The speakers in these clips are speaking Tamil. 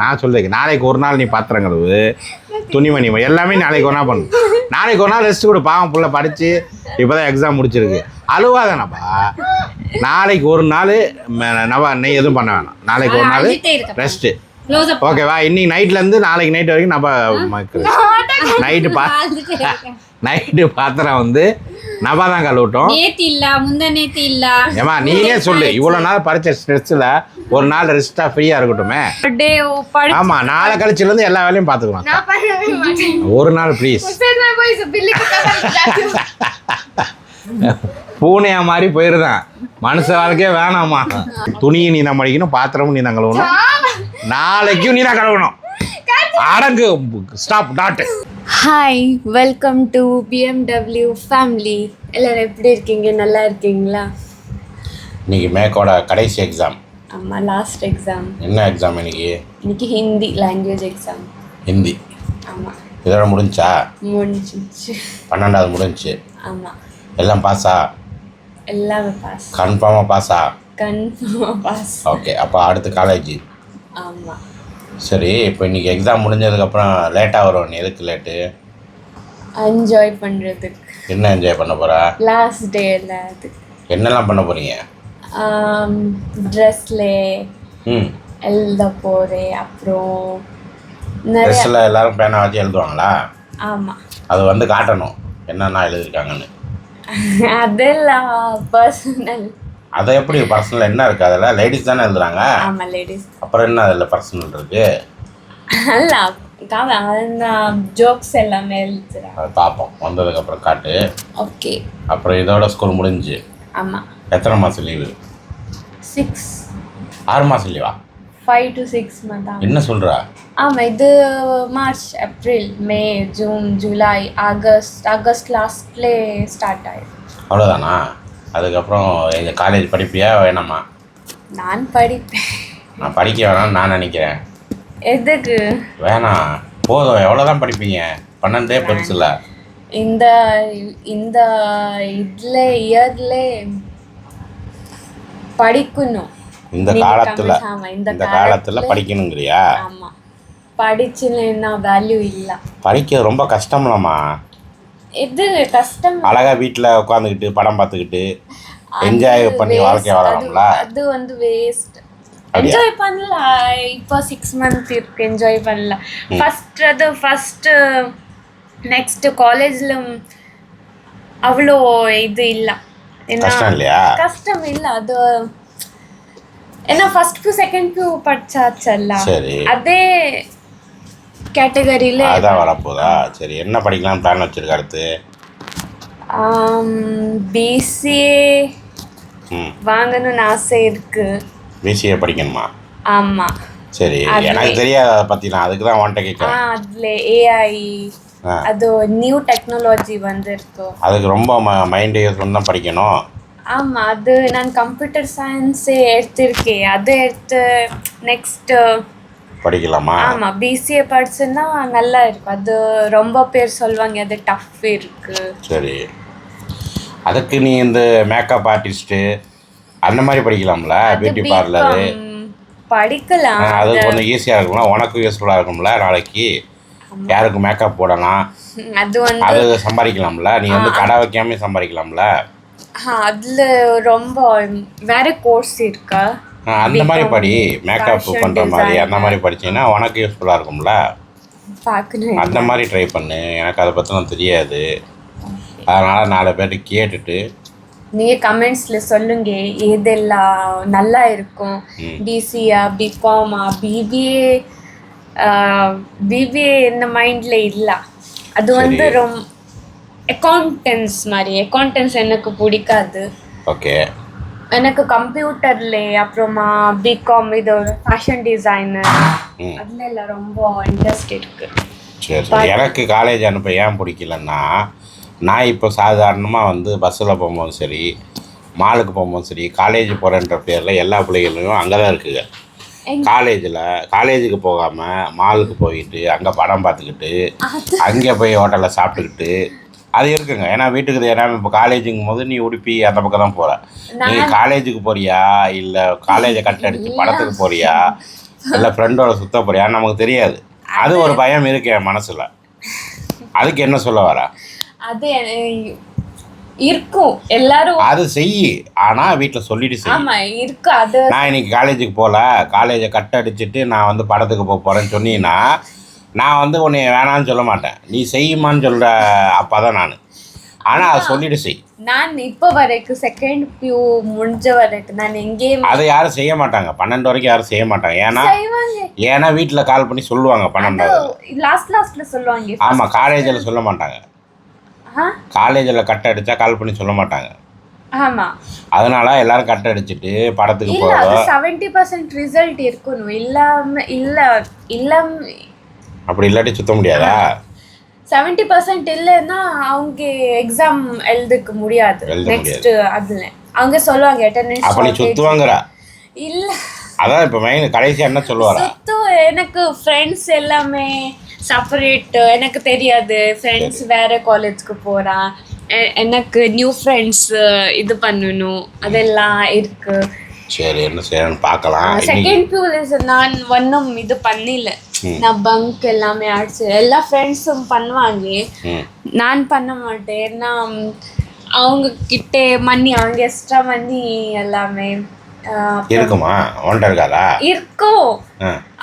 நான் சொல்லுறேன் நாளைக்கு ஒரு நாள் நீ பாத்திரம் கழுவு துணிமணி எல்லாமே நாளைக்கு ஒரு நாள் பண்ணு. நாளைக்கு ஒரு நாள் ரெஸ்ட் கொடு பாவம் புள்ள படித்து இப்போ தான் எக்ஸாம் முடிச்சிருக்கு. அழுவாதானப்பா. நாளைக்கு ஒரு நாள் நவ நீ எதுவும் பண்ண வேணாம். நாளைக்கு ஒரு நாள் ரெஸ்ட்டு ஓகேவா இன்னைக்கு நைட்லேருந்து நாளைக்கு நைட் வரைக்கும் நம்ம நைட்டு பா நைட்டு பாத்திரம் வந்து நபா தான் கழுவட்டும். நேத்து இல்ல முந்த நேத்து இல்ல. ஏமா நீயே சொல்லு. இவ்வளோ நாள் படித்த ஸ்ட்ரெஸ்ஸில் ஒரு நாள் ரெஸ்ட்டாக ஃப்ரீயாக இருக்கட்டுமே. ஆமாம் நாளை கழிச்சிலேருந்து எல்லா வேலையும் மாட்டேன். ஒரு நாள் ப்ளீஸ் பூனையா மாதிரி போயிருதான். மனுஷ வாழ்க்கையே வேணாமா? துணியை நீ தான் மடிக்கணும் பாத்திரமும் நீ தான் கழுவணும். நாளைக்கும் நீ தான் கழுவணும். அடங்கு. Stop dot hi welcome to BMW family எல்லோரும் எப்படி இருக்கீங்க? நல்லா இருக்கீங்களா? இன்னைக்கு மேக்கோட கடைசி எக்ஸாம் ஆமாம் லாஸ்ட் எக்ஸாம் என்ன எக்ஸாம் இன்னைக்கு? இன்னைக்கு ஹிந்தி லாங்குவேஜ் எக்ஸாம் ஹிந்தி. ஆமாம் இதோட முடிஞ்சா? முடிஞ்சிச்சு. பன்னெண்டாவது முடிஞ்சுச்சு ஆமாம் எல்லாம் பாஸா எல்லாமே பாஸ். கன்ஃபார்மாக பாஸா கன்ஃபார்மாக பாஸ். ஓகே அப்போ அடுத்து காலேஜ் ஆமாம் சரி இப்போ இன்னைக்கு எக்ஸாம் முடிஞ்சதுக்கப்புறம் லேட்டாக வரும் நீ எதுக்கு லேட்டு என்ஜாய் பண்ணுறதுக்கு என்ன என்ஜாய் பண்ண போகிறா லாஸ்ட் டேல அது. என்னெல்லாம் பண்ண போகிறீங்க ட்ரெஸ்ல ம். எழுத போகிறேன் அப்புறம் நிறைய ட்ரெஸ்ஸில் எல்லாரும் பேனா வச்சு எழுதுவாங்களா? ஆமாம் அது வந்து காட்டணும் என்னென்ன எழுதியிருக்காங்கன்னு அதெல்லாம் பர்சனல் அதை எப்படி பர்சனல் என்ன இருக்குது அதில் லேடிஸ் தானே எழுதுறாங்க? ஆமாம் லேடிஸ் அப்புறம் என்ன அதில் பர்சனல் இருக்குது அல்ல காவ அந்த ஜோக்ஸ் எல்லாமே எழுதுறேன் அதை பார்ப்போம். வந்ததுக்கப்புறம் காட்டு. ஓகே அப்புறம் இதோட ஸ்கூல் முடிஞ்சு. ஆமாம் எத்தனை மாதம் லீவு சிக்ஸ் ஆறு மாதம் லீவா ஃபைவ் டு சிக்ஸ் மந்த் ஆகும். என்ன சொல்கிறா ஆமாம் இது March April May June July August August lastly start ஆயிடும் அவ்வளோதானா அதுக்கப்புறம் எங்கள் காலேஜ் படிப்பியா வேணாமா? நான் படிப்பேன். நான் படிக்க வேணாம்னு நான் நினைக்கிறேன். எதுக்கு? வேணாம். போதும். எவ்வளோ தான் படிப்பீங்க? பன்னெண்டே பெருசுல இந்த இந்த இதில் இயர்ல படிக்கணும். இந்த காலத்தில். இந்த காலத்தில் படிக்கணுங்கிறியா? ஆமாம் படிச்சுன்னா வேல்யூ இல்லை. படிக்க ரொம்ப கஷ்டம்லம்மா. இது கஷ்டம்? அழகா வீட்டில் உட்காந்துக்கிட்டு படம் பார்த்துக்கிட்டு என்ஜாய் பண்ணி. வாழ்க்கை வாழலாம்ல. அது வந்து வேஸ்ட் என்ஜாய் பண்ணலாம் இப்போ சிக்ஸ் மந்த் இருக்கு. என்ஜாய் பண்ணலாம் ஃபர்ஸ்ட் அது ஃபர்ஸ்ட் நெக்ஸ்ட் காலேஜ்ல அவ்வளோ இது இல்லை. ஏன்னா கஷ்டம் இல்லை. அது ஏன்னா ஃபர்ஸ்ட் ப்யூ செகண்ட் ப்யூ படிச்சாச்சல்ல. அதே கேட்டகரியில அதான் வரப்போதா? சரி என்ன படிக்கலாம் பிளான் வச்சிருக்க அடுத்து? பிசிஏ வாங்கணும்னு ஆசை இருக்கு. பிசிஏ படிக்கணுமா? ஆமா. சரி எனக்கு தெரியாது அதை பற்றி நான் அதுக்கு தான் உன்ட்ட கேட்குறேன். அதுல ஏஐ. அது நியூ டெக்னாலஜி வந்திருக்கு. அதுக்கு ரொம்ப ம மைண்டு யூஸ் தான் படிக்கணும். ஆமா அது நான் கம்ப்யூட்டர் சயின்ஸே எடுத்திருக்கேன் அது எடுத்து நெக்ஸ்ட் படிக்கலாமா? ஆமா பிசிஏ படிச்சுன்னா நல்லா இருக்கும். அது ரொம்ப பேர் சொல்லுவாங்க அது டஃப் இருக்கு. சரி. அதுக்கு நீ இந்த மேக்கப் ஆர்டிஸ்ட்டு அந்த மாதிரி படிக்கலாம்ல பியூட்டி பார்லரு படிக்கலாம். அது கொஞ்சம் ஈஸியாக இருக்கும்ல உனக்கும் யூஸ்ஃபுல்லாக இருக்கும்ல நாளைக்கு. யாருக்கு மேக்கப் போடலாம்? அது வந்து அது சம்பாதிக்கலாம்ல? நீ வந்து கடை வைக்காம சம்பாதிக்கலாம்ல? அதுல ரொம்ப வேற கோர்ஸ் இருக்கா? அந்த மாதிரி படி மேக்கப் பண்ணுற மாதிரி அந்த. மாதிரி படிச்சீங்கன்னா உனக்கு யூஸ்ஃபுல்லாக இருக்கும்ல? அந்த மாதிரி ட்ரை பண்ணு. எனக்கு அதை பற்றிலாம் தெரியாது. அதனால் நாலு பேர்ட்டு கேட்டுட்டு நீங்க கமெண்ட்ஸ்ல சொல்லுங்க எதெல்லாம் நல்லா இருக்கும்? பிசியா பிகாமா பிபிஏ பிபிஏ இந்த மைண்ட்ல இல்ல. அது வந்து. ரொம்ப அக்கௌண்டன்ஸ் மாதிரி. அக்கௌண்டன்ஸ் எனக்கு பிடிக்காது. ஓகே. எனக்கு கம்ப்யூட்டர்ல அப்புறமா பிகாம் இது ஃபேஷன் டிசைனர். அதுல ரொம்ப இன்ட்ரெஸ்ட் இருக்கு. சரி சரி. எனக்கு காலேஜ் அனுப்ப ஏன் பிடிக்கலன்னா நான் இப்போ சாதாரணமாக வந்து பஸ்ஸில் போகும்போது சரி மாலுக்கு போகும்போது சரி காலேஜ் போகிறேன்ற பேரில் எல்லா பிள்ளைகளும் அங்கே தான் இருக்குங்க. காலேஜில் காலேஜுக்கு போகாமல் மாலுக்கு போயிட்டு அங்கே படம் பார்த்துக்கிட்டு அங்கே போய் ஹோட்டலில் சாப்பிட்டுக்கிட்டு அது இருக்குங்க. ஏன்னா வீட்டுக்கு ஏன்னா இப்போ காலேஜுங்கும் போது நீ உடுப்பி அந்த பக்கம் தான் போகிற நீ காலேஜுக்கு போறியா? இல்லை காலேஜை கட் அடித்து படத்துக்கு போறியா? இல்லை ஃப்ரெண்டோட சுத்த போறியா நமக்கு தெரியாது. அது ஒரு பயம் இருக்கு என் மனசில். அதுக்கு என்ன சொல்ல வர? அது இருக்கும். எல்லாரும் அது செய். ஆனால் வீட்டில் சொல்லிட்டு செய். ஆமா இருக்கு. அது நான் இன்னைக்கு காலேஜுக்கு போகல காலேஜை கட் அடிச்சுட்டு நான் வந்து படத்துக்கு போக போகிறேன்னு சொன்னீங்கன்னா நான் வந்து உன்னை வேணான்னு சொல்ல மாட்டேன். நீ செய்யுமான்னு சொல்கிற அப்பா தான் நான். ஆனால் அதை சொல்லிட்டு செய். நான் இப்போ வரைக்கும் செகண்ட் பியூ முடிஞ்ச வரைக்கும் நான் எங்கேயும் அதை யாரும் செய்ய மாட்டாங்க. பன்னெண்டு வரைக்கும் யாரும் செய்ய மாட்டாங்க. ஏன்னா ஏன்னா வீட்டில் கால் பண்ணி சொல்லுவாங்க பன்னெண்டாவது. லாஸ்ட் லாஸ்ட்ல சொல்லுவாங்க. ஆமாம் காலேஜில் சொல்ல மாட்டாங்க? காலேஜில் கட் அடித்தா கால் பண்ணி சொல்ல மாட்டாங்க. ஆமா. அதனால எல்லாரும் கட் அடிச்சுட்டு படத்துக்கு போகிறோம் செவன்டி பர்சன்ட் ரிசல்ட் இருக்கணும். இல்லாம இல்ல இல்லாம அப்படி இல்லாட்டி சுத்த முடியாதா? செவன்டி பர்சன்ட் இல்லைன்னா அவங்க எக்ஸாம் எழுதுக்க முடியாது. நெக்ஸ்ட் அதுல. அவங்க சொல்லுவாங்க அப்போ நீ அட்டெண்டன்ஸ் சுற்றுவாங்கிற இல்ல. அதான் இப்போ மெயின் கடைசியாக என்ன சொல்லுவாரா? எனக்கு ஃப்ரெண்ட்ஸ் எல்லாமே செப்பரேட் எனக்கு தெரியாது. ஃப்ரெண்ட்ஸ் வேற காலேஜ்க்கு போறான் எ- எனக்கு நியூ ஃப்ரெண்ட்ஸ் இது பண்ணணும். அதெல்லாம் இருக்கு. சரி என்ன செய்யணும்னு பார்க்கலாம். செகண்ட் பியூல நான் ஒன்றும் இது பண்ணல. நான் பங்க் எல்லாமே ஆடிச்சு எல்லா ஃப்ரெண்ட்ஸும் பண்ணுவாங்க. நான் பண்ண மாட்டேன். ஏன்னா அவங்க கிட்ட மணி அவங்க எக்ஸ்ட்ரா மணி எல்லாமே இருக்குமா? ஒன்றை இருக்காதா? இருக்கும்.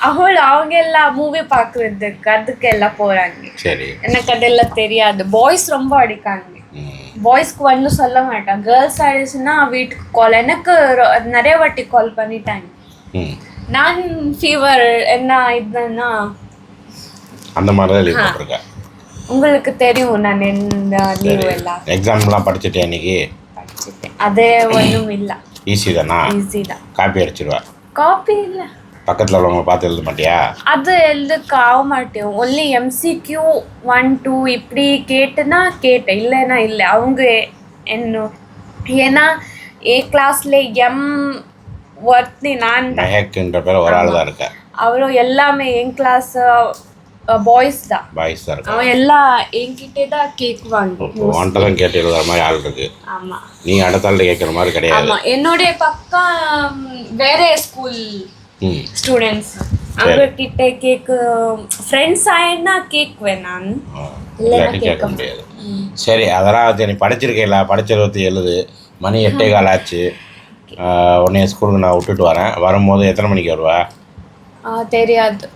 அவள் அவங்க எல்லாம் மூவி பார்க்கறதுக்கு அதுக்கு எல்லாம் போறாங்க. சரி. எனக்கு அதெல்லாம் தெரியாது. பாய்ஸ் ரொம்ப அடிக்காங்க பாய்ஸ்க்கு வந்து சொல்ல மாட்டான் கேர்ள்ஸ் ஆயிடுச்சுன்னா வீட்டுக்கு கால் எனக்கு நிறைய வாட்டி கால் பண்ணிட்டாங்க. நான் ஃபீவர் என்ன இதுன்னா அந்த மாதிரி தான் லீவ் போட்டிருக்கேன். உங்களுக்கு தெரியும் நான் என்ன லீவ் எல்லாம் எக்ஸாம்லாம் படிச்சுட்டேன் இன்னைக்கு? படிச்சுட்டேன். அதே ஒன்றும் இல்லை. ஈஸி தானா? ஈஸி தான். காப்பி அடிச்சிருவா? காப்பி இல்லை. பக்கத்தில் உள்ளவங்க பார்த்து எழுத மாட்டியா? அது எழுதுக்கு ஆக மாட்டேன். ஒன்லி எம்சிக்யூ ஒன் டூ இப்படி கேட்டுனா கேட்டேன். இல்லைன்னா இல்லை. அவங்க என்ன ஏன்னா ஏ கிளாஸ்ல எம் ஒர்த்தி நான் தான். மெஹக்குன்ற பேர் ஒரு ஆள் தான் இருக்க? அவரும் எல்லாமே என் கிளாஸ் பாய்ஸ் தான். பாய்ஸ் தான் இருக்க? அவன் எல்லாம் என்கிட்டே தான் கேட்குவாங்க உன்கிட்ட தான் கேட்டு எழுதுற மாதிரி ஆள் இருக்கு. ஆமா. நீ அடுத்த ஆள் கேட்குற மாதிரி கிடையாது. என்னுடைய பக்கம் வேற ஸ்கூல் ஸ்டூடெண்ட்ஸ் அவங்க கிட்ட கேக்கு ஃப்ரெண்ட்ஸ் ஆயினா ஆ, இல்லாட்டி கேட்க முடியாது சரி அதெல்லாம் நீ படிச்சிருக்கேல படிச்சதை பற்றி எழுது மணி எட்டே கால் ஆச்சு உடனே ஸ்கூலுக்கு நான் விட்டுட்டு வரேன் வரும்போது எத்தனை மணிக்கு வருவா தெரியாது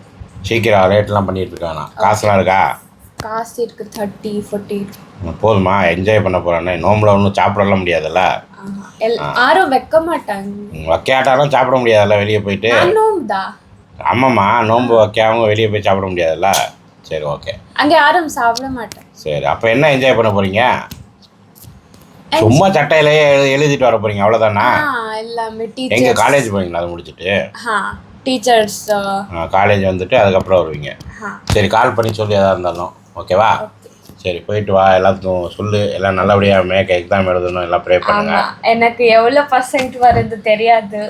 சீக்கிரம் ரேட்லாம் பண்ணிட்டு இருக்கானா காசுலாம் இருக்கா காசு இருக்கு தேர்ட்டி ஃபோர்ட்டி போதுமா என்ஜாய் பண்ண போகிறேன்னே நோம்பில் ஒன்றும் சாப்பிடலாம் முடியாதுல்ல? யாரும் வைக்க மாட்டாங்க வைக்காட்டாலும் சாப்பிட முடியாதுல்ல வெளியே போயிட்டு. தான் ஆமாம்மா நோன்பு வைக்காம வெளியே போய் சாப்பிட முடியாதுல்ல. சரி ஓகே. அங்க யாரும் சாப்பிட மாட்டாங்க சரி அப்போ என்ன என்ஜாய் பண்ண போகிறீங்க சும்மா சட்டையிலேயே எழு எழுதிட்டு வர போகிறீங்க அவ்வளோதானா எல்லாமே எங்கே டீச்சர் காலேஜ் போவீங்களா அதை முடிச்சுட்டு? ஆ டீச்சர்ஸ் காலேஜ் வந்துட்டு அதுக்கப்புறம் வருவீங்க. சரி கால் பண்ணி சொல்லி எதாக இருந்தாலும் ஓகேவா? சரி போயிட்டு வா எல்லாத்துக்கும் சொல்லு. எல்லாம் நல்லபடியாக மேக்க எக்ஸாம் எழுதணும் எல்லாம் ப்ரே பண்ணுங்க. ஆமா. எனக்கு எவ்வளவு பர்சன்ட் வருது தெரியாது.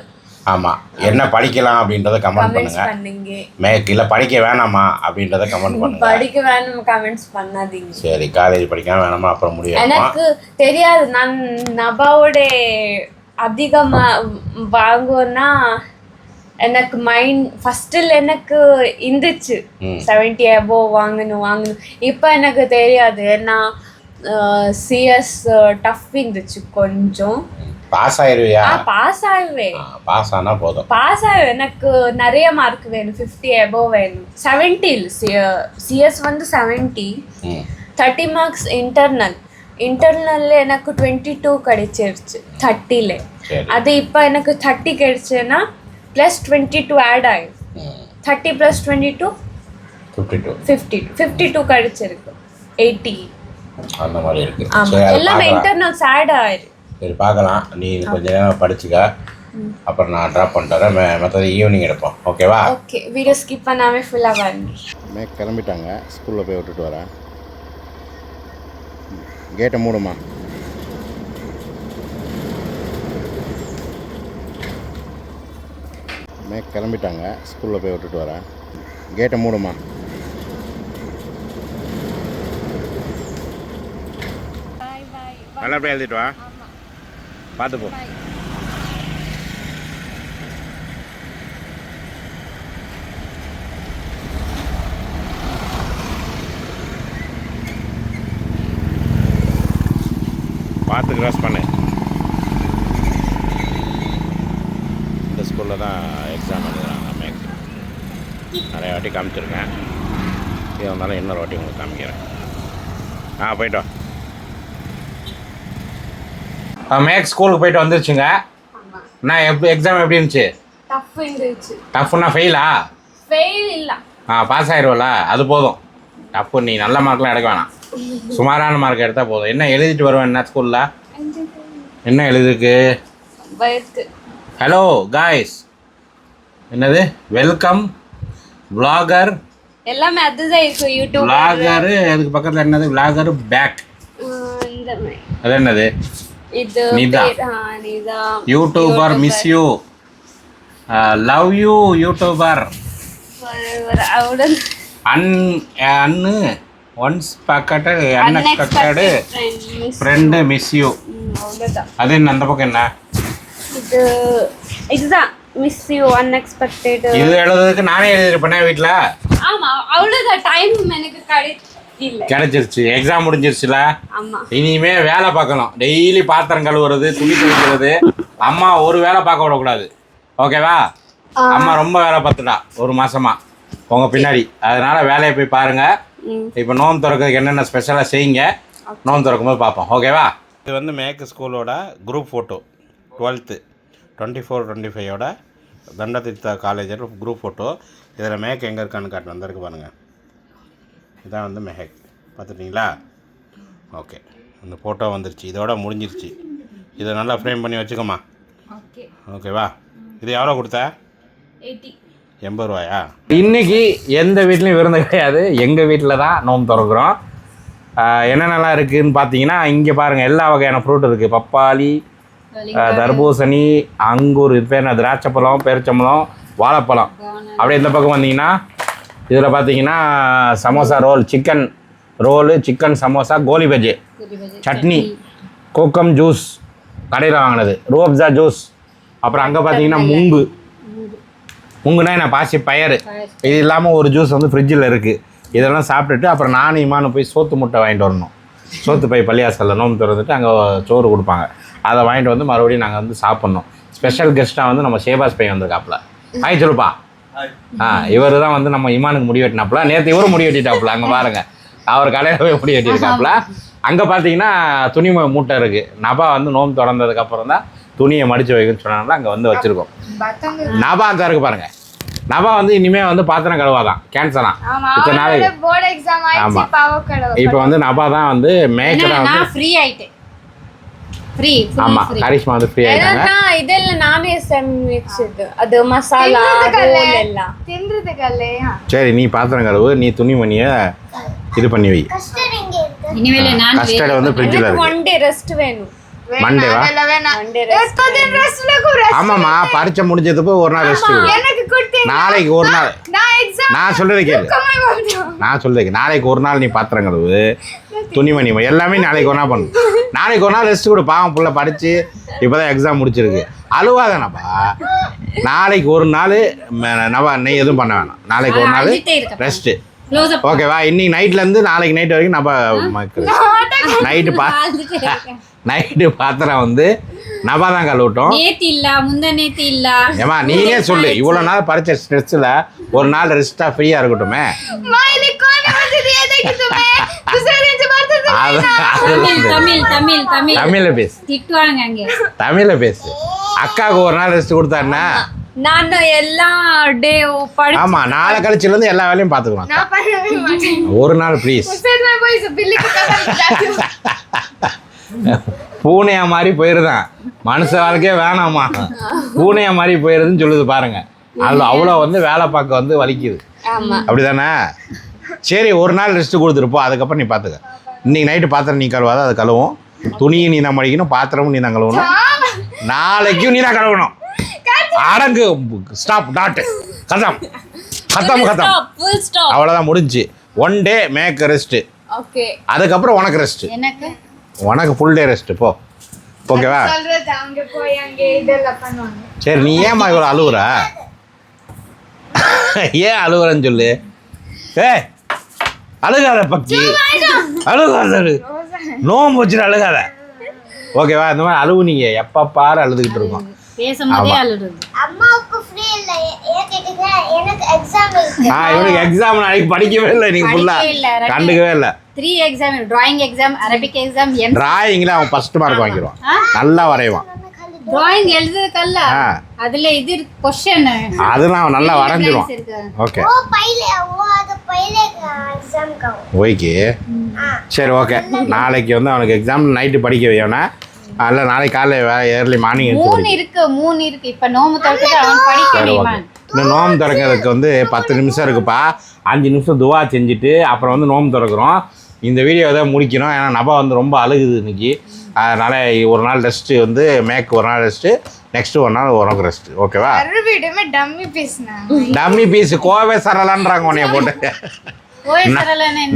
ஆமாம் என்ன படிக்கலாம் அப்படின்றத கமெண்ட் பண்ணுங்க. மேக் இல்லை படிக்க வேணாமா அப்படின்றத கமெண்ட் பண்ணுங்க. படிக்க வேணும் கமெண்ட்ஸ் பண்ணாதீங்க. சரி காலேஜ் படிக்காம வேணாமா? அப்புறம் முடியும். எனக்கு தெரியாது. நான் நபாவோட அதிகமா வாங்குவேன்னா எனக்கு மைண்ட் ஃபர்ஸ்டில் எனக்கு இருந்துச்சு. செவன்ட்டி அபோ வாங்கணும் வாங்கணும். இப்போ எனக்கு தெரியாது. ஏன்னா சிஎஸ் டஃப் இருந்துச்சு கொஞ்சம். பாஸ் ஆயிருவியா? பாஸ் ஆகுவேன் பாஸ் ஆனால் போதும். பாஸ் ஆகும் எனக்கு நிறைய மார்க் வேணும். ஃபிஃப்டி அபோவ் வேணும். செவன்ட்டில் சிஎஸ் வந்து செவன்ட்டி தேர்ட்டி மார்க்ஸ் இன்டர்னல் இன்டர்னல்ல எனக்கு டுவெண்ட்டி டூ கிடைச்சிருச்சு தேர்ட்டியில் சரி. அது இப்போ எனக்கு தேர்ட்டி கிடைச்சுன்னா ப்ளஸ் டுவெண்ட்டி டூ ஆட் ஆயிடும் ம் thirty plus twenty two fifty two fifty two fifty two கிடைச்சிருக்கு எயிட்டி அந்த மாதிரி இருக்கு எல்லாமே இன்டர்னல்ஸ் ஆட் ஆயிரு சரி பார்க்கலாம் நீ கொஞ்ச நேரம் படிச்சுக்க அப்புறம் நான் ட்ராப் பண்ணிட்டு மற்றது ஈவினிங் எடுப்போம் ஓகேவா ஓகே வீடியோ ஸ்கிப் பண்ணாமல் ஃபுல்லாக மே கிளம்பிட்டாங்க ஸ்கூலில் போய் விட்டுட்டு வரேன் கேட்டை மூடுமா எல்லாருமே கிளம்பிட்டாங்க. ஸ்கூலில் போய் விட்டுட்டு வரேன். கேட்டை மூடுமா? நல்லா அப்படியே எழுதிட்டு வா. பார்த்து போ பார்த்து கிராஸ் பண்ணேன் வாட்டி காமிச்சிருக்கேன் இது வந்தாலும் இன்னொரு வாட்டி உங்களுக்கு காமிக்கிறேன். ஆ போயிட்டோம் மேக்ஸ் ஸ்கூலுக்கு போயிட்டு வந்துருச்சுங்க. நான் எப்படி எக்ஸாம் எப்படி இருந்துச்சு? டஃப் இருந்துச்சு. டஃப்னா ஃபெயிலா ஃபெயில் இல்ல. ஆ பாஸ் ஆயிடுவல அது போதும். டஃப்பு நீ நல்ல மார்க்லாம் எடுக்க வேணாம். சுமாரான மார்க் எடுத்தால் போதும். என்ன எழுதிட்டு வருவேன் என்ன ஸ்கூலில் என்ன எழுதிருக்கு? ஹலோ காய்ஸ் என்னது? Welcome vlogger. எல்லாமே அதுதான் இருக்கும் யூடியூப் vlogger அதுக்கு பக்கத்தில் என்னது? Vlogger பேக் இந்த மாதிரி. அது என்னது? இது Nida. YouTuber miss you love you YouTuber an அன்னு ஒன்ஸ் பக்கெட்டட் அன்எக்ஸ்பெக்டடு ஃப்ரெண்டு மிஸ் யூ அது என்ன அந்த பக்கம் என்ன? இது இதுதான். மிஸ் யூ அன்எக்ஸ்பெக்டட் இது எழுதுறதுக்கு நானே எழுதிருப்பேனே வீட்டில் ஆமா அவ்வளோதான் டைம் எனக்கு கிடை இல்ல. கிடைச்சிருச்சு. எக்ஸாம் முடிஞ்சிருச்சுல? ஆமா. இனிமே வேலை பார்க்கணும். டெய்லி பாத்திரம் கழுவுறது துணி துவைக்கிறது. அம்மா ஒரு வேலை பார்க்க விடக்கூடாது. ஓகேவா அம்மா ரொம்ப வேலை பார்த்துட்டா ஒரு மாசமா. உங்க பின்னாடி. அதனால வேலையை போய் பாருங்க. இப்போ நோம்பு திறக்கிறதுக்கு என்னென்ன ஸ்பெஷலாக செய்யுங்க? நோம்பு திறக்கும் போது பார்ப்போம் ஓகேவா இது வந்து மேற்கு ஸ்கூலோட group photo twelfth twenty four twenty ஃபைவோட தண்டதித்த காலேஜோட குரூப் ஃபோட்டோ இதில் மேக் எங்கே இருக்கான்னு காட்டு வந்திருக்கு பாருங்கள் இதான் வந்து மெஹக் பார்த்துட்டிங்களா? ஓகே. இந்த ஃபோட்டோ வந்துருச்சு. இதோட முடிஞ்சிருச்சு. இதை நல்லா ஃப்ரேம் பண்ணி வச்சுக்கோமா ஓகே. ஓகேவா இது எவ்வளோ கொடுத்த? எண்பது ரூபாயா? இன்னைக்கு எந்த வீட்லையும் விருந்து கிடையாது. எங்கள் வீட்டில் தான் நோம்பு திறக்கிறோம். என்னென்னலாம் இருக்குதுன்னு பார்த்தீங்கன்னா இங்கே பாருங்கள் எல்லா வகையான ஃப்ரூட் இருக்குது பப்பாளி தர்பூசணி அங்கூர் இது பேர் என்ன? திராட்சைப்பழம் பேரிச்சம்பழம் வாழைப்பழம். அப்படியே இந்த பக்கம் வந்தீங்கன்னா இதில் பார்த்தீங்கன்னா samosa roll chicken roll chicken samosa கோலி பஜ்ஜி. சட்னி கோக்கம் ஜூஸ் கடையில் வாங்கினது. ரோப்ஸா ஜூஸ். அப்புறம் அங்கே பார்த்தீங்கன்னா முங்கு. முங்குனா என்ன? பாசி பயறு. இது இல்லாமல் ஒரு ஜூஸ் வந்து ஃப்ரிட்ஜில் இருக்குது இதெல்லாம் சாப்பிட்டுட்டு அப்புறம் நானும் இமானு போய் சோத்து முட்டை வாங்கிட்டு வரணும். சோத்து பை பள்ளியாசலில் நோம்பு திறந்துட்டு அங்கே சோறு கொடுப்பாங்க. அதை வாங்கிட்டு வந்து மறுபடியும் நாங்கள் வந்து சாப்பிட்ணும். ஸ்பெஷல் கெஸ்ட்டாக வந்து நம்ம ஷேபாஸ் பை வந்திருக்காப்புல. ஹாய் சொல்லுப்பா ஆ இவர் தான் வந்து நம்ம இமானுக்கு முடி வெட்டினாப்புல நேற்று இவரும் முடி வெட்டிட்டாப்புல அங்கே பாருங்க. அவர் கடையில் போய் முடி வெட்டியிருக்காப்புல அங்கே பார்த்தீங்கன்னா துணி மூட்டை இருக்குது நபா வந்து நோம்பு திறந்ததுக்கு அப்புறம் தான் துணியை மடித்து வைக்கணும்னு சொன்னாங்க அங்கே வந்து வச்சுருக்கோம். நபா அந்த இருக்கு பாருங்க. நபா வந்து இனிமே வந்து பாத்திரம் கழுவாதான். கேன்சரா ஆமா இத்தனை நாளைக்கு. போர்டு எக்ஸாம் ஆயிடுச்சு ஆமா. பாவக்கடவை இப்போ வந்து நபா தான் வந்து மேக்கடா வந்து ஃப்ரீ ஆமா கரிஷ்மா வந்து ஃப்ரீ ஆயிட்டாங்க. இதெல்லாம் நானே சமைச்சது அது மசாலா எல்லாம். சரி நீ பாத்திரம் கழுவு நீ துணிமணிய இது பண்ணி வை. கஸ்டர்ட் வந்து ஃப்ரிட்ஜில் இருக்கு. ஒன் டே ரெஸ்ட் வேணும். மண்டேவா ஆமாம்மா பரீட்சை முடிஞ்சதுக்கு ஒரு நாள் ரெஸ்ட் நாளைக்கு ஒரு நாள். நான் எக்ஸாம் நான் சொல்றது கேளு. நான் சொல்றது நாளைக்கு ஒரு நாள் நீ பாத்திரம் கழுவு துணிமணி. எல்லாமே நாளைக்கு ஒன்றா பண்ணு. நாளைக்கு ஒரு நாள் ரெஸ்ட் கொடு. பாவம் புள்ள படித்து இப்போ தான் எக்ஸாம் முடிச்சிருக்கு. அழுவாதானப்பா. நாளைக்கு ஒரு நாள் நவா நீ எதுவும் பண்ண வேணாம். நாளைக்கு ஒரு நாள். ரெஸ்ட்டு ஓகேவா இன்னைக்கு நைட்லேருந்து நாளைக்கு நைட் வரைக்கும் நம்ம நைட்டு பா நைட்டு பாத்திரம் வந்து நம்ம கழுவிட்டோம் நேத்து இல்ல முந்த நேத்து இல்ல. ஏமா நீனே சொல்லு. இவ்வளவு நாள் படிச்ச ஸ்ட்ரெஸ்ல ஒரு நாள் ரெஸ்டா ஃப்ரீயா இருக்கட்டுமே. தமிழ்ல பேசு. திட்டுவாங்க தமிழ்ல பேசு. அக்காவுக்கு ஒரு நாள் ரெஸ்ட் கொடுத்தாருன்னா நான் எல்லா டே படி ஆமா நாளை கழிச்சுல இருந்து எல்லா வேலையும் பாத்துக்கலாம் ஒரு நாள் ப்ளீஸ் பூனையா மாதிரி போயிருதான் மனுஷ வாழ்க்கையே வேணாமா? பூனையா மாதிரி போயிருதுன்னு சொல்லுது பாருங்க. அதில் அவ்வளோ வந்து வேலை பார்க்க வந்து வலிக்குது. அப்படிதானே? சரி ஒரு நாள் ரெஸ்ட் கொடுத்துருப்போம் அதுக்கப்புறம் நீ பார்த்துக்க இன்னைக்கு நைட்டு பாத்திரம் நீ கழுவாத அது கழுவும். துணியும் நீ தான் மடிக்கணும் பாத்திரமும் நீ தான் கழுவணும். நாளைக்கும் நீ தான் கழுவணும். அடங்கு ஸ்டாப் டாட்டு கதம் கதம் கதம் அவ்வளோதான் முடிஞ்சு. ஒன் டே மேக் ரெஸ்ட்டு அதுக்கப்புறம் உனக்கு ரெஸ்ட்டு உனக்கு ஃபுல் டே ரெஸ்ட்டு போ. ஓகேவா சொல்றது அங்க போய் அங்க இதெல்லாம் பண்ணுவாங்க. சரி நீ ஏம்மா இவ்வளோ அழுவுற? ஏன் அழுவுறன்னு சொல்லு? ஏ அழுகாத பக்கி. அழுகாத அழு. நோம்பு வச்சுட்டு அழுகாத. ஓகேவா இந்த மாதிரி அழுவுனீங்க. எப்போ பாரு அழுதுகிட்டு இருக்கோம். பேசும்போதே அழுடுது அம்மாவுக்கு ஃப்ரீ இல்ல. ஏன் கேக்குறீங்க எனக்கு எக்ஸாம் இருக்கு. ஆ இவனுக்கு எக்ஸாம் நாளைக்கு படிக்கவே இல்லை நீங்க ஃபுல்லா கண்டுக்கவே இல்லை. Three exam drawing exam Arabic exam M டிராயிங்கில் அவன் ஃபர்ஸ்ட் மார்க் வாங்கிடுவான். நல்லா வரைவான். டிராயிங் எழுதுறதுக்கல்ல. அதுல இது கொஸ்டின் அதெல்லாம் அவன் நல்லா வரைஞ்சிருவான் இருக்கு. ஓகே ஓ பையில ஓ அது பையில எக்ஸாம் காவும் ஓகே சரி ஓகே நாளைக்கு வந்து அவனுக்கு எக்ஸாம் நைட்டு படிக்க வையவனா. அல்ல நாளைக்கு காலைல ஏர்லி மார்னிங் மூணு. இருக்கு மூணு இருக்கு. இப்ப நோம்பு திறக்குது அவன் படிக்கவே ஓகே இன்னும் நோம்பு திறக்கிறதுக்கு வந்து பத்து நிமிஷம் இருக்குப்பா. அஞ்சு நிமிஷம் துவா செஞ்சுட்டு அப்புறம் வந்து நோம்பு திறக்கிறோம். இந்த வீடியோ தான் முடிக்கணும். ஏன்னா நபா வந்து ரொம்ப அழுகுது இன்னைக்கு. அதனால் ஒரு நாள் ரெஸ்ட்டு வந்து மேக் ஒரு நாள் ரெஸ்ட்டு நெக்ஸ்ட்டு ஒரு நாள் உனக்கு ரெஸ்ட்டு ஓகேவா டம்மி பேசினாங்க டம்மி பீஸ் கோவை சரளான்றாங்க உன்னைய போட்டு.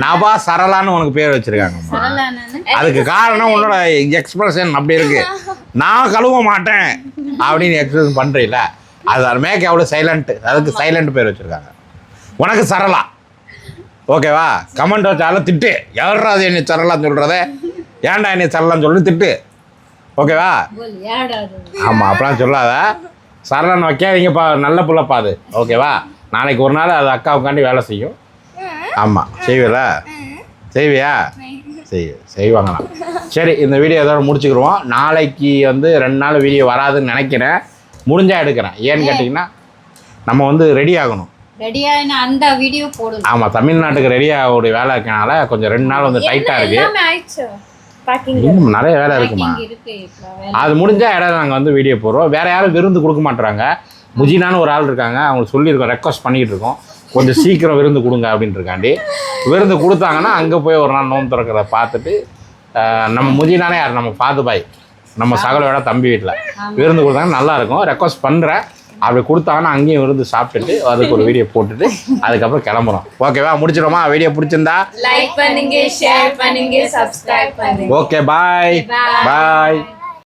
நபா சரளான்னு உனக்கு பேர் வச்சிருக்காங்க அதுக்கு காரணம் உன்னோட எக்ஸ்பிரஷன் அப்படி இருக்கு. நான் கழுவ மாட்டேன் அப்படின்னு எக்ஸ்பிரஷன் பண்றீல அது மேக் எவ்வளோ சைலண்ட் அதுக்கு சைலண்ட் பேர் வச்சிருக்காங்க. உனக்கு சரளா. ஓகேவா? கமெண்ட் வச்சாலும் திட்டு. எவர்ரா அது என்னை சரளான்னு சொல்றதே? ஏன்டா என்னை சரளான்னு சொல்லி திட்டு. ஓகேவா? ஆமாம் அப்படிலாம் சொல்லாத. சரளான்னு வைக்காதீங்கப்பா நல்ல புள்ளப்பா அது. ஓகேவா? நாளைக்கு ஒரு நாள் அது அக்காவுக்காண்டி வேலை செய்யும். ஆமாம் செய்வல செய்வியா? செய் செய்வாங்களாம். சரி இந்த வீடியோ இதோட முடிச்சுக்கிருவோம். நாளைக்கு வந்து ரெண்டு நாள் வீடியோ வராதுன்னு நினைக்கிறேன். முடிஞ்சா எடுக்கிறேன். ஏன்னு கேட்டிங்கன்னா நம்ம வந்து ரெடி ஆகணும். ரெடியான அந்த வீடியோ போடணும் ஆமாம் தமிழ்நாட்டுக்கு ரெடியாக ஒரு வேலை இருக்கனால கொஞ்சம் ரெண்டு நாள் வந்து டைட்டாக பேக்கிங் இன்னும் நிறைய வேலை இருக்குமா? இருக்கு. அது முடிஞ்சா இடம் நாங்கள் வந்து வீடியோ போடுறோம். வேற யாரும் விருந்து கொடுக்க மாட்றாங்க. முஜினான்னு ஒரு ஆள் இருக்காங்க. அவங்களுக்கு சொல்லியிருக்கோம் ரெக்வஸ்ட் பண்ணிட்டு இருக்கோம். கொஞ்சம் சீக்கிரம் விருந்து கொடுங்க அப்படின்ட்டுருக்காண்டி விருந்து கொடுத்தாங்கன்னா அங்கே போய் ஒரு நாள் நோன்பு திறக்கிறத பார்த்துட்டு நம்ம முஜினானே யார்? நம்ம பாது பாய் நம்ம சகலோட தம்பி வீட்டில் விருந்து கொடுத்தாங்கன்னா நல்லா இருக்கும். ரெக்வஸ்ட் பண்ணுறேன் அப்படி கொடுத்தாங்கன்னா அங்கேயும் விருந்து சாப்பிட்டுட்டு அதுக்கு ஒரு வீடியோ போட்டுட்டு அதுக்கப்புறம் கிளம்புறோம். ஓகேவா முடிச்சிடுமா வீடியோ பிடிச்சிருந்தா? லைக் பண்ணுங்க ஷேர் பண்ணுங்க சப்ஸ்கிரைப் பண்ணுங்க. Okay bye bye